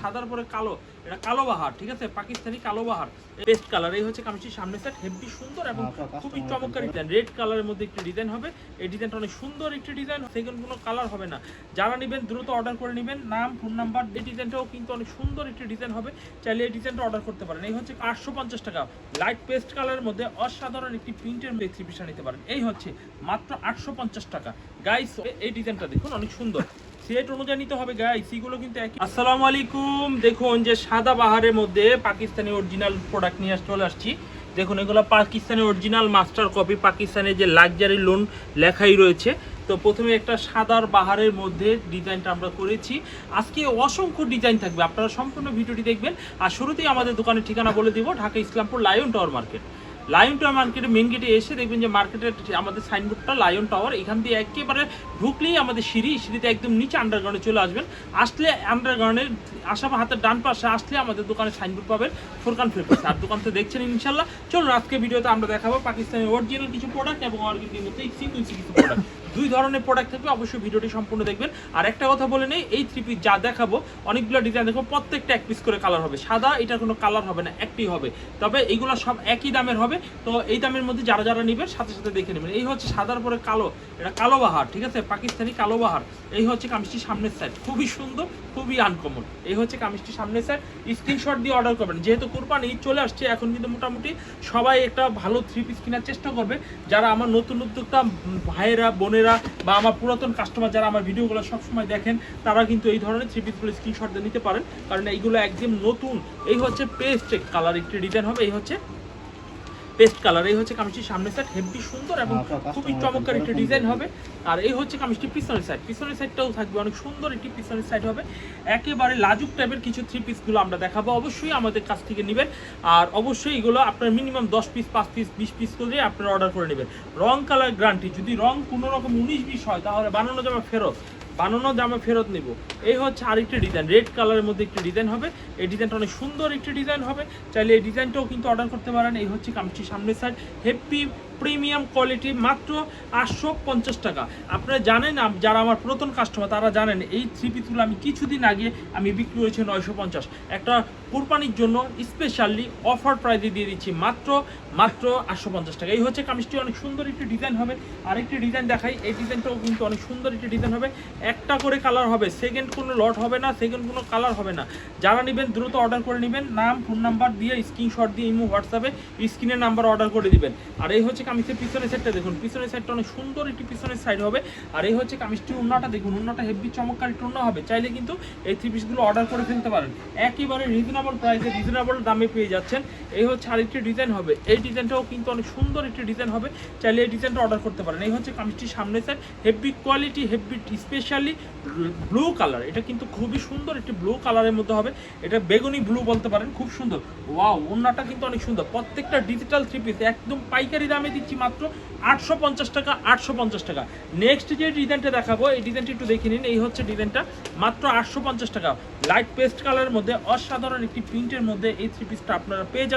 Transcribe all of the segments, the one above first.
সাদার পরে কালো এটা কালো বাহার ঠিক আছে? পাকিস্তানি কালো বাহার। বেস্ট কালার এই হচ্ছে কামিজটির সামনে সেট হেভি সুন্দর এবং খুবই চমৎকার ডিজাইন রেড কালারের মধ্যে একটি ডিজাইন হবে। এই ডিজাইনটা অনেক সুন্দর একটি ডিজাইন সেকেন্ড কোনো কালার হবে না। যারা নেবেন দ্রুত অর্ডার করে নেবেন। নাম ফোন নাম্বার এই ডিজাইনটাও কিন্তু অনেক সুন্দর একটি ডিজাইন হবে। চাইলে এই ডিজাইনটা অর্ডার করতে পারেন। এই হচ্ছে আটশো পঞ্চাশ টাকা। লাইট পেস্ট কালারের মধ্যে অসাধারণ একটি প্রিন্টের মধ্যে পিসটা নিতে পারেন। এই হচ্ছে মাত্র আটশো পঞ্চাশ টাকা। গাইস এই ডিজাইনটা দেখুন অনেক সুন্দর। সেট অনুযায়ী নিতে হবে গাইস এগুলো কিন্তু একই। আসসালামু আলাইকুম। দেখুন যে সাদা বাহারের মধ্যে পাকিস্তানি অরিজিনাল প্রোডাক্ট নিয়ে চলে আসছি। দেখুন, এগুলো পাকিস্তানি অরিজিনাল মাস্টার কপি পাকিস্তানের যে লাক্সারি লোন লেখাই রয়েছে। তো প্রথমে একটা সাদার বাহারের মধ্যে ডিজাইনটা আমরা করেছি। আজকে অসংখ্য ডিজাইন থাকবে। আপনারা সম্পূর্ণ ভিডিওটি দেখবেন। আর শুরুতেই আমাদের দোকানের ঠিকানা বলে দিব, Dhaka Islampur Lion Tower Market Lion Tower মার্কেটের মেন গেটে এসে দেখবেন যে মার্কেটের আমাদের সাইনবোর্ডটা লায়ন টাওয়ার এখান দিয়ে একেবারে ঢুকলেই আমাদের সিঁড়ি, সিঁড়িতে একদম নিচে আন্ডারগ্রাউন্ডে চলে আসবেন। আসলে আন্ডারগ্রাউন্ডের আসাম হাতের ডান পাশে আসলে আমাদের দোকানে সাইনবোর্ড পাবেন ফোরকান ফ্লিপার্স আর দোকান তো দেখছেন ইনশাল্লাহ। চলুন আজকে ভিডিওতে আমরা দেখাবো পাকিস্তানের অরিজিনাল কিছু প্রোডাক্ট এবং অরিজিনাল কিছু প্রোডাক্ট দুই ধরনের প্রোডাক্ট থাকবে, অবশ্যই ভিডিওটি সম্পূর্ণ দেখবেন। আর একটা কথা বলে নেই, এই থ্রি পিস যা দেখাবো, অনেকগুলো ডিজাইন দেখব, প্রত্যেকটা এক পিস করে কালার হবে। সাদা, এটার কোনো কালার হবে না, একটি হবে। তবে এইগুলো সব একই দামের হবে, তো এই দামের মধ্যে যারা যারা নেবেন, সাথে সাথে দেখে নেবেন। এই হচ্ছে সাদার পরে কালো, এটা কালো বাহার, ঠিক আছে? পাকিস্তানি কালো বাহার। এই হচ্ছে কামিজটির সামনের সাইড খুবই সুন্দর, খুবই আনকমন এই হচ্ছে কামিজটির সামনের সাইড স্ক্রিনশট দিয়ে অর্ডার করবেন। যেহেতু কোরবানি চলে আসছে, এখন কিন্তু মোটামুটি সবাই একটা ভালো থ্রি পিস কেনার চেষ্টা করবে। যারা আমার নতুন উদ্যোক্তা, ভাইয়েরা, বোনেরা বা আমার পুরাতন কাস্টমার যারা আমার ভিডিওগুলো সবসময় দেখেন, তারা কিন্তু এই ধরনের থ্রি পিসগুলো স্ক্রিনশট নিতে পারেন। কারণ এইগুলো একদম নতুন। এই হচ্ছে পেস্ট কালার একটি ডিজাইন হবে, এই হচ্ছে পেস্ট কালার এই হচ্ছে কামিজটির সামনের সাইড হেভি সুন্দর এবং খুবই চমৎকার একটি ডিজাইন হবে। আর এই হচ্ছে কামিজটি পিছনের সাইড পিছনের সাইডটাও থাকবে অনেক সুন্দর একটি পিছনের সাইড হবে। একেবারে লাজুক টাইপের কিছু থ্রি পিসগুলো আমরা দেখাবো। অবশ্যই আমাদের কাছ থেকে নেবেন। আর অবশ্যই এগুলো আপনার মিনিমাম দশ পিস পাঁচ পিস বিশ পিস করে আপনারা অর্ডার করে নেবেন। রং কালার গ্যারান্টি যদি রং কোনো রকম উনিশ বিশ হয় তাহলে বানানো যাবে ফেরত। বানানো জামা ফেরত নিব। এই হচ্ছে আরেকটি ডিজাইন রেড কালারের মধ্যে একটি ডিজাইন হবে। এই ডিজাইনটা অনেক সুন্দর একটি ডিজাইন হবে। চাইলে এই ডিজাইনটাও কিন্তু অর্ডার করতে পারেন। এই হচ্ছে কামচির সামনের সাইড হেভি প্রিমিয়াম কোয়ালিটি মাত্র আটশো পঞ্চাশ টাকা। আপনারা জানেন যারা আমার পুরাতন কাস্টমার তারা জানেন এই থ্রি পিসগুলো আমি কিছুদিন আগে আমি বিক্রি করেছি নয়শো পঞ্চাশ। একটা কোরবানির জন্য স্পেশালি অফার প্রাইজে দিয়ে দিচ্ছি মাত্র মাত্র আটশো পঞ্চাশ টাকা। এই হচ্ছে কামিজটি, অনেক সুন্দর একটি ডিজাইন হবে। আরেকটি ডিজাইন দেখাই, এই ডিজাইনটাও কিন্তু অনেক সুন্দর একটি ডিজাইন হবে। একটা করে কালার হবে সেকেন্ড কোনো লট হবে না সেকেন্ড কোনো কালার হবে না। যারা নেবেন, দ্রুত অর্ডার করে নেবেন। নাম ফোন নাম্বার দিয়ে স্ক্রিনশট দিয়ে, ইমো হোয়াটসঅ্যাপে স্ক্রিনের নাম্বার অর্ডার করে দিবেন। আর এই হচ্ছে কামিজের পিছনের সাইডটা দেখুন। পিছনের সাইডটা অনেক সুন্দর একটি পিছনের সাইড হবে। আর এই হচ্ছে কামিজটির উন্নাটা দেখুন। উন্নাটা হেভি চমৎকার একটি উন্না হবে। চাইলে কিন্তু এই থ্রি পিসগুলো অর্ডার করে ফেলতে পারেন। একেবারে রিজনেবল প্রাইসে রিজনেবল দামে পেয়ে যাচ্ছেন। এই হচ্ছে আরেকটি ডিজাইন হবে। এই ডিজাইনটাও কিন্তু অনেক সুন্দর একটি ডিজাইন হবে। চাইলে এই ডিজাইনটা অর্ডার করতে পারেন। এই হচ্ছে কামিজটির সামনে side heavy quality heavy specially blue colour এটা কিন্তু খুবই সুন্দর একটি ব্লু কালারের মধ্যে হবে। এটা বেগুনি ব্লু বলতে পারেন। খুব সুন্দর। ওয়াও ওন্নাটা কিন্তু অনেক সুন্দর। প্রত্যেকটা ডিজিটাল থ্রি পিস একদম পাইকারি দামে দিচ্ছি মাত্র আটশো পঞ্চাশ টাকা, আটশো পঞ্চাশ টাকা। নেক্সট যে ডিজাইনটা দেখাবো, এই ডিজাইনটা একটু দেখে নিন। এই হচ্ছে ডিজাইনটা মাত্র আটশো পঞ্চাশ টাকা। লাইট পেস্ট কালারের মধ্যে অসাধারণ একটি প্রিন্টের মধ্যে এই থ্রি পিসটা আপনারা পেয়ে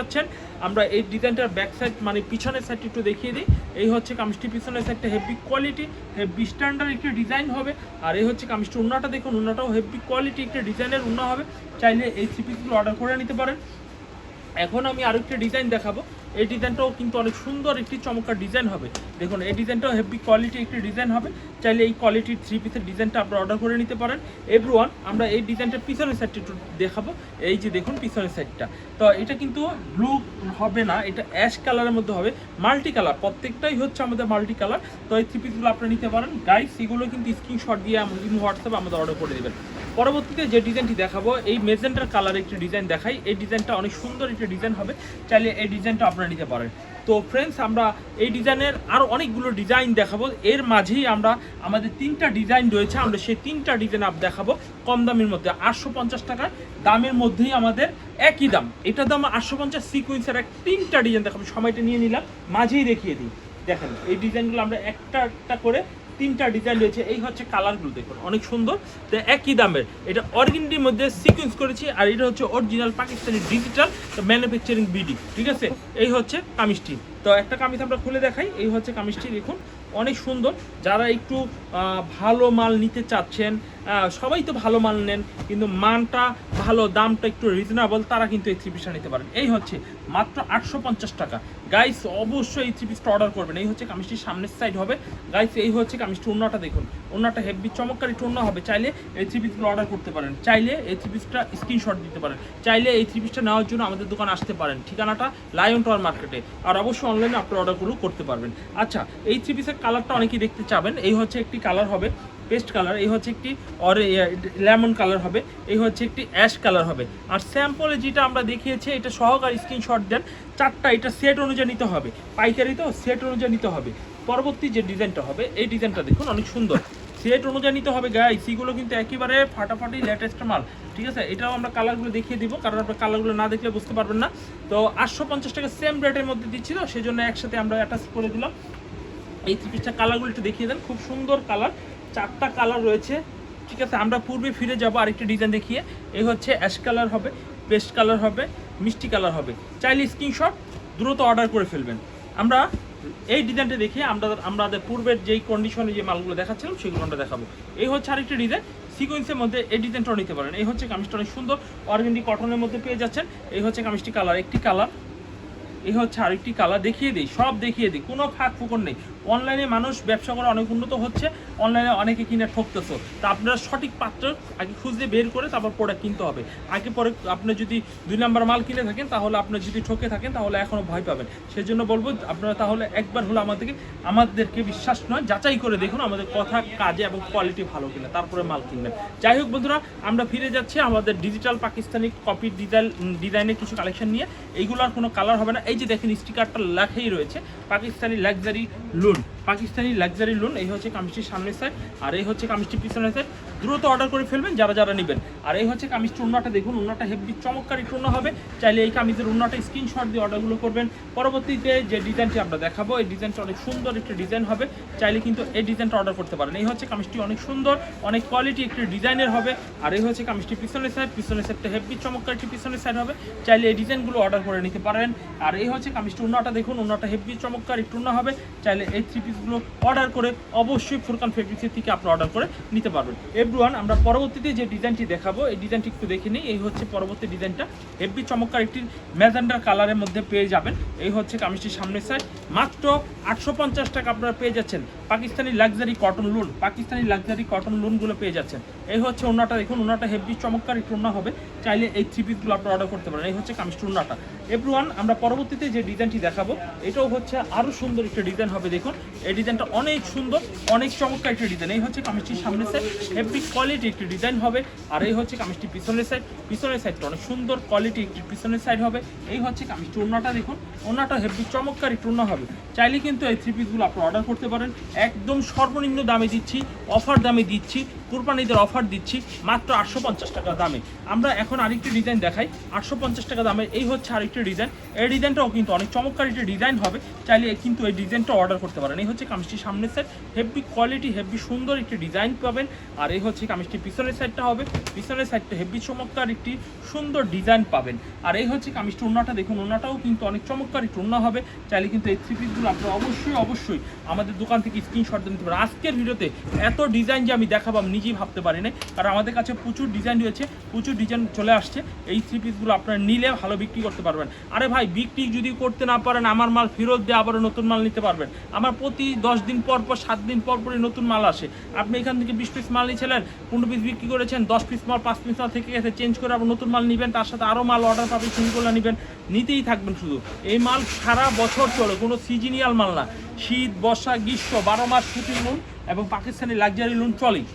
আমরা এই ডিজাইনটার ব্যাক সাইড মানে পিছনের সাইডটি একটু দেখিয়ে দিই। এই হচ্ছে কামিজটি পিছনের সাইডটা হেভি কোয়ালিটি হেভি স্ট্যান্ডার্ড একটি ডিজাইন হবে। আর এই হচ্ছে কামিজটি উন্নাটা দেখুন, উন্নাটাও হেভি কোয়ালিটি একটি ডিজাইনের উন্না হবে। চাইলে এই থ্রি পিসগুলো অর্ডার করে নিতে পারেন। এখন আমি আরেকটা ডিজাইন দেখাবো। এই ডিজাইনটাও কিন্তু অনেক সুন্দর একটি চমৎকার ডিজাইন হবে। দেখুন, এই ডিজাইনটাও হেভি কোয়ালিটি একটি ডিজাইন হবে। চাইলে এই কোয়ালিটির থ্রি পিসের ডিজাইনটা আপনারা অর্ডার করে নিতে পারেন। এভরিওয়ান আমরা এই ডিজাইনটার পিছনের সাইডটা একটু দেখাবো। এই যে দেখুন, পিছনের সাইডটা তো এটা কিন্তু ব্লু হবে না, এটা অ্যাশ কালারের মধ্যে হবে মাল্টি কালার প্রত্যেকটাই হচ্ছে আমাদের মাল্টি কালার তো এই থ্রি পিসগুলো আপনারা নিতে পারেন। গাইস এগুলো কিন্তু স্ক্রিনশট দিয়ে হোয়াটসঅ্যাপে আমাদের অর্ডার করে দেবেন। পরবর্তীতে যে ডিজাইনটি দেখাবো, এই মেজেন্টার কালার একটি ডিজাইন দেখাই। এই ডিজাইনটা অনেক সুন্দর একটি ডিজাইন হবে। চাইলে এই ডিজাইনটা আপনারা নিতে পারেন। তো ফ্রেন্ডস আমরা এই ডিজাইনের আরও অনেকগুলো ডিজাইন দেখাবো। এর মাঝেই আমরা আমাদের তিনটা ডিজাইন রয়েছে। আমরা সেই তিনটা ডিজাইন আপ দেখাবো কম দামের মধ্যে। আটশো পঞ্চাশ টাকার দামের মধ্যেই আমাদের একই দাম। এটার দাম আটশো পঞ্চাশ সিকুয়েন্সের এক তিনটা ডিজাইন দেখাবো। সময়টা নিয়ে নিলাম। মাঝেই দেখিয়ে দিই। দেখেন, এই ডিজাইনগুলো আমরা একটা একটা করে তিনটা ডিজাইন রয়েছে। এই হচ্ছে কালারগুলো দেখুন, অনেক সুন্দর। তো একই দামের এটা অরিজিনটির মধ্যে সিকোয়েন্স করেছি, আর এটা হচ্ছে original Pakistani digital manufacturing BD ঠিক আছে? এই হচ্ছে কামিজটি। তো একটা কামিজ আমরা খুলে দেখাই, এই হচ্ছে কামিজটি দেখুন, অনেক সুন্দর। যারা একটু ভালো মাল নিতে চাচ্ছেন সবাই তো ভালো মাল নেন, কিন্তু মানটা, ভালো দামটা একটু রিজনেবল তারা কিন্তু এই থ্রি পিসটা নিতে পারেন। এই হচ্ছে মাত্র আটশো পঞ্চাশ টাকা। গাইস অবশ্যই এই থ্রি পিসটা অর্ডার করবেন। এই হচ্ছে কামিজটির সামনের সাইড হবে। গাইস এই হচ্ছে কামিজটি অন্যটা দেখুন। অন্যটা হেভি চমৎকার একটু অন্য হবে। চাইলে এই থ্রি পিসগুলো অর্ডার করতে পারেন। চাইলে এই থ্রি পিসটা স্ক্রিনশট দিতে পারেন। চাইলে এই থ্রি পিসটা নেওয়ার জন্য আমাদের দোকানে আসতে পারেন। ঠিকানাটা লায়ন টাওয়ার মার্কেটে আর অবশ্যই অনলাইনে আপনার অর্ডারগুলো করতে পারবেন। আচ্ছা এই থ্রি পিসের কালারটা অনেকেই দেখতে চাবেন। এই হচ্ছে একটি কালার হবে পেস্ট কালার, এই হচ্ছে একটি অরে লেমন কালার হবে, এই হচ্ছে একটি অ্যাশ কালার হবে। আর স্যাম্পলে যেটা আমরা দেখিয়েছি, এটা সহকারে স্ক্রিনশট দেন, চারটা, এটা সেট অনুযায়ী নিতে হবে। পাইকারি তো সেট অনুযায়ী নিতে হবে। পরবর্তী যে ডিজাইনটা হবে, এই ডিজাইনটা দেখুন, অনেক সুন্দর। সেট অনুযায়ী নিতে হবে গাই সিগুলো কিন্তু একেবারে ফাটাফাটি লেটেস্ট মাল, ঠিক আছে? এটাও আমরা কালারগুলো দেখিয়ে দিব, কারণ আপনার কালারগুলো না দেখলে বুঝতে পারবেন না। তো আটশো পঞ্চাশ টাকা সেম রেটের মধ্যে দিচ্ছি তো সেই জন্য একসাথে আমরা অ্যাটাচ করে দিলাম। এই থ্রি পিসটা কালারগুলো একটু দেখিয়ে দেন, খুব সুন্দর কালার। চারটা কালার রয়েছে। ঠিক আছে, আমরা পূর্বে ফিরে যাব আরেকটি ডিজাইন দেখিয়ে। এই হচ্ছে অ্যাশ কালার হবে পেস্ট কালার হবে, মিষ্টি কালার হবে। চাইলে স্ক্রিনশট দ্রুত অর্ডার করে ফেলবেন। আমরা এই ডিজাইনটা দেখে আমরা, আমাদের পূর্বের যেই কন্ডিশনে যে মালগুলো দেখাচ্ছিলাম, সেগুলো আমরা দেখাবো। এই হচ্ছে আরেকটি ডিজাইন সিকোয়েন্সের মধ্যে এই ডিজাইনটাও নিতে পারেন। এই হচ্ছে কামিজটা অনেক সুন্দর। অর্গেন্ডি কটনের মধ্যে পেয়ে যাচ্ছেন। এই হচ্ছে কামিজটি কালার একটি কালার এই হচ্ছে আরেকটি কালার দেখিয়ে দিই, সব দেখিয়ে দিই, কোনো ফাঁক ফুকন নেই। অনলাইনে মানুষ ব্যবসা করে অনেক উন্নত হচ্ছে, অনলাইনে অনেকে কিনে ঠকতেছো। তা আপনারা সঠিক পাত্র আগে খুঁজে বের করে তারপর প্রোডাক্ট কিনতে হবে। আগে পরে আপনি যদি দুই নাম্বার মাল কিনে থাকেন, তাহলে আপনি যদি ঠকে থাকেন, তাহলে এখনও ভয় পাবেন। সেই জন্য বলব, আপনারা তাহলে একবার হলো আমাদেরকে আমাদেরকে বিশ্বাস নয়, যাচাই করে দেখুন আমাদের কথা, কাজে এবং কোয়ালিটি ভালো কিনা, তারপরে মাল কিনবেন। যাই হোক বন্ধুরা, আমরা ফিরে যাচ্ছি আমাদের ডিজিটাল পাকিস্তানি কপি ডিজাইন ডিজাইনের কিছু কালেকশন নিয়ে। এইগুলোর কোনো কালার হবে না। এই যে দেখেন স্টিকারটা লেখাই রয়েছে, Pakistani luxury lawn Pakistani luxury lawn এই হচ্ছে কামিজটির সামনের সাইড আর এই হচ্ছে কামিজটির পিছনের সাইড দ্রুত অর্ডার করে ফেলবেন যারা যারা নেবেন। আর এই হচ্ছে কামিজটি উন্নাটা দেখুন উন্নাটা হেভি চমৎকার একটু উন্না হবে। চাইলে এই কামিজের উন্নাটা স্ক্রিনশট দিয়ে অর্ডারগুলো করবেন। পরবর্তীতে যে ডিজাইনটি আমরা দেখাবো, এই ডিজাইনটা অনেক সুন্দর একটি ডিজাইন হবে। চাইলে কিন্তু এই ডিজাইনটা অর্ডার করতে পারেন। এই হচ্ছে কামিজটি অনেক সুন্দর, অনেক কোয়ালিটি একটি ডিজাইনের হবে। আর এই হচ্ছে কামিজটি পিছনের সাইড পিছনের সাইডটা হেভি চমৎকার একটি পিছনের সাইড হবে। চাইলে এই ডিজাইনগুলো অর্ডার করে নিতে পারেন। আর এই হচ্ছে কামিজটি উন্নাটা দেখুন, উন্নাটা হেভি চমৎকার একটু উন্না হবে। চাইলে এই থ্রি পিসগুলো অর্ডার করে অবশ্যই ফুরকান ফেব্রিক্সের থেকে আপনি অর্ডার করে নিতে পারবেন। এভরিওয়ান আমরা পরবর্তীতে যে ডিজাইনটি দেখাবো এই ডিজাইনটি একটু দেখে নিই। এই হচ্ছে পরবর্তী ডিজাইনটা। হেভি চমৎকার একটি ম্যাজেন্ডার কালারের মধ্যে পেয়ে যাবেন। এই হচ্ছে কামিজটির সামনের সাইড মাত্র আটশো পঞ্চাশ টাকা আপনারা পেয়ে যাচ্ছেন। Pakistani luxury cotton lawn Pakistani luxury cotton লোনগুলো পেয়ে যাচ্ছেন। এই হচ্ছে ওনাটা দেখুন ওনাটা হেভি চমৎকার একটু ওনা হবে। চাইলে এই থ্রি পিসগুলো আপনারা অর্ডার করতে পারেন। এই হচ্ছে কামিজটি ওনাটা এভরিওয়ান আমরা পরবর্তীতে যে ডিজাইনটি দেখাবো, এটাও হচ্ছে আরও সুন্দর একটা ডিজাইন হবে। দেখুন, এই ডিজাইনটা অনেক সুন্দর, অনেক চমৎকার একটি ডিজাইন। এই হচ্ছে কামিজটির সামনের সাইড হেভি কোয়ালিটি একটি ডিজাইন হবে। আর এই কামিজটি পিছনের সাইড পিছনের সাইডটা অনেক সুন্দর কোয়ালিটি একটি পিছনের সাইড হবে। এই হচ্ছে কামিজটি ওনাটা দেখুন। ওনাটা হেভি চমৎকার একটু হবে। চাইলে কিন্তু এই থ্রি পিসগুলো আপনি অর্ডার করতে পারেন। একদম সর্বনিম্ন দামে দিচ্ছি। অফার দামে দিচ্ছি। কোরবানিদের অফার দিচ্ছি মাত্র আটশো পঞ্চাশ টাকা দামে। আমরা এখন আরেকটি ডিজাইন দেখাই। আটশো পঞ্চাশ টাকা দামে এই হচ্ছে আরেকটি ডিজাইন এই ডিজাইনটাও কিন্তু অনেক চমৎকার একটি ডিজাইন হবে। চাইলে কিন্তু এই ডিজাইনটা অর্ডার করতে পারেন। এই হচ্ছে কামিজটি সামনের সাইড হেভি কোয়ালিটি হেভি সুন্দর একটি ডিজাইন পাবেন। আর এই হচ্ছে কামিজটি পিছনের সাইডটা হবে। পিছনের সাইডটা হেভি চমৎকার একটি সুন্দর ডিজাইন পাবেন। আর এই হচ্ছে কামিজটি উন্নাটা দেখুন। উন্নাটাও কিন্তু অনেক চমৎকার একটি উন্না হবে। চাইলে কিন্তু এই থ্রি পিসগুলো আপনারা অবশ্যই অবশ্যই আমাদের দোকান থেকে স্ক্রিনশট দিয়ে নিতে পারেন। আজকের ভিডিওতে এত ডিজাইন যে আমি দেখাবো, আমি নিজেই ভাবতে পারি না কারণ আমাদের কাছে প্রচুর ডিজাইন রয়েছে, প্রচুর ডিজাইন চলে আসছে। এই থ্রি পিসগুলো আপনারা নিলে ভালো বিক্রি করতে পারবেন। আরে ভাই, বিক্রি যদি করতে না পারেন, আমার মাল ফেরত দিয়ে আবারও নতুন মাল নিতে পারবেন। আমার প্রতি দশ দিন পর পর, সাত দিন পর পরই নতুন মাল আসে। আপনি এখান থেকে বিশ পিস মাল নিয়েছিলেন পনেরো পিস বিক্রি করেছেন, দশ পিস মাল, পাঁচ পিস মাল থেকে গেছে চেঞ্জ করে আবার নতুন মাল নেবেন, তার সাথে আরও মাল অর্ডার পাবেন সিঙ্গুলা নেবেন, নিতেই থাকবেন শুধু। এই মাল সারা বছর চলে, কোনো সিজনিয়াল মাল না। শীত, বর্ষা, গ্রীষ্ম, বারো মাস ছুটির লোন এবং পাকিস্তানি লাক্সারি লোন চলেই।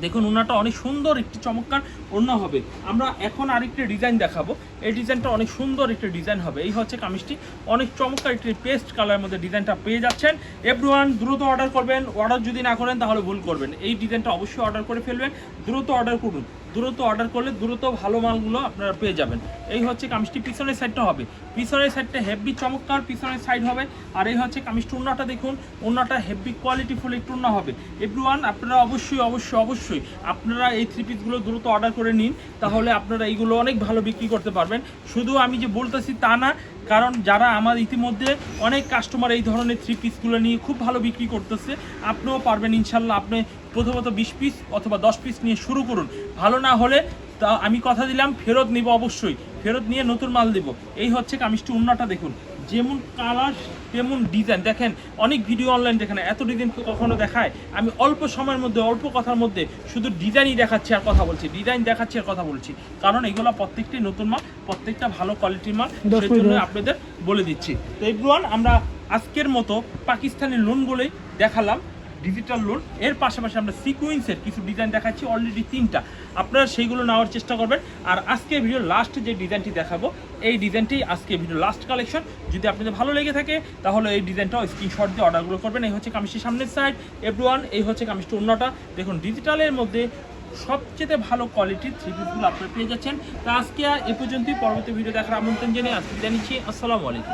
দেখুন ওনাটা অনেক সুন্দর একটি চমৎকার ওড়না হবে। আমরা এখন আরেকটি ডিজাইন দেখাবো। এই ডিজাইনটা অনেক সুন্দর একটি ডিজাইন হবে। এই হচ্ছে কামিজটি। অনেক চমৎকার একটি পেস্ট কালারের মধ্যে ডিজাইনটা পেয়ে যাচ্ছেন। এভরিওয়ান দ্রুত অর্ডার করবেন। অর্ডার যদি না করেন, তাহলে ভুল করবেন। এই ডিজাইনটা অবশ্যই অর্ডার করে ফেলবেন। দ্রুত অর্ডার করুন। দ্রুত অর্ডার করলে দ্রুত ভালো মালগুলো আপনারা পেয়ে যাবেন। এই হচ্ছে কামিজটি, পিছনের সাইডটা হবে। পিছনের সাইডটা হেভি চমৎকার পিছনের সাইড হবে। আর এই হচ্ছে কামিজটি উন্নাটা দেখুন উন্নাটা হেভি কোয়ালিটি ফুল একটু উন্না হবে। এভরিওয়ান আপনারা অবশ্যই অবশ্যই অবশ্যই আপনারা এই থ্রি পিসগুলো দ্রুত অর্ডার করে নিন, তাহলে আপনারা এইগুলো অনেক ভালো বিক্রি করতে পারবেন। শুধু আমি যে বলতেছি তা না কারণ যারা আমার ইতিমধ্যে অনেক কাস্টমার এই ধরনের থ্রি পিসগুলো নিয়ে খুব ভালো বিক্রি করতেছে, আপনিও পারবেন ইনশাল্লাহ আপনি প্রথমত বিশ পিস অথবা দশ পিস নিয়ে শুরু করুন। ভালো না হলে তা আমি কথা দিলাম, ফেরত নিব অবশ্যই। ফেরত নিয়ে নতুন মাল দেব। এই হচ্ছে কামিজটি উন্নাটা দেখুন। যেমন কালার তেমন ডিজাইন দেখেন অনেক ভিডিও অনলাইন দেখেন এত ডিজাইন কখনো দেখায়। আমি অল্প সময়ের মধ্যে অল্প কথার মধ্যে শুধু ডিজাইনই দেখাচ্ছি আর কথা বলছি। ডিজাইন দেখাচ্ছি আর কথা বলছি। কারণ এগুলো প্রত্যেকটি নতুন মাল প্রত্যেকটা ভালো কোয়ালিটির মাল সেজন্য সেই জন্য আপনাদের বলে দিচ্ছি। তো এগুলো আমরা আজকের মতো পাকিস্তানি লোনগুলোই দেখালাম। ডিজিটাল লোন এর পাশাপাশি আমরা সিকুয়েন্সের কিছু ডিজাইন দেখাচ্ছি অলরেডি তিনটা। আপনারা সেইগুলো নেওয়ার চেষ্টা করবেন। আর আজকে ভিডিও লাস্ট যে ডিজাইনটি দেখাবো, এই ডিজাইনটি আজকে ভিডিও লাস্ট কালেকশন যদি আপনাদের ভালো লেগে থাকে, তাহলে এই ডিজাইনটাও স্ক্রিনশট দিয়ে অর্ডারগুলো করবেন। এই হচ্ছে কামিজটির সামনের সাইড এভরিওয়ান এই হচ্ছে কামিজটি অন্যটা। দেখুন ডিজিটালের মধ্যে সবচেয়ে ভালো কোয়ালিটির থ্রি পিসগুলো আপনারা পেয়ে যাচ্ছেন। তা আজকে এ পর্যন্তই। পরবর্তী ভিডিও দেখার আমন্ত্রণ জানিয়ে আজকে জানিয়েছি আসসালামু আলাইকুম।